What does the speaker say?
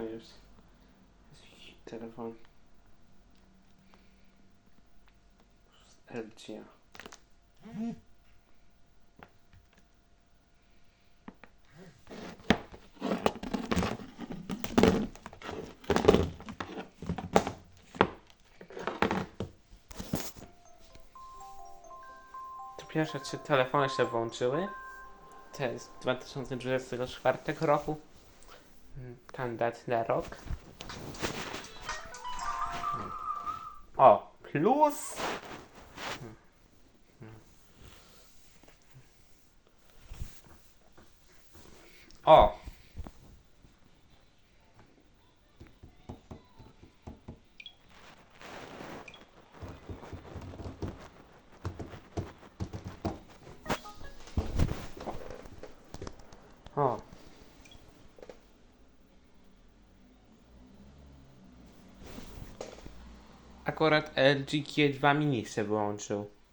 Już. Jakiś telefon. Z LG. To pierwsze trzy telefony się włączyły. To jest 2024 roku. And that's the Rock? Oh, plus. Oh. Oh. Akurat LG G2 Mini się wyłączył.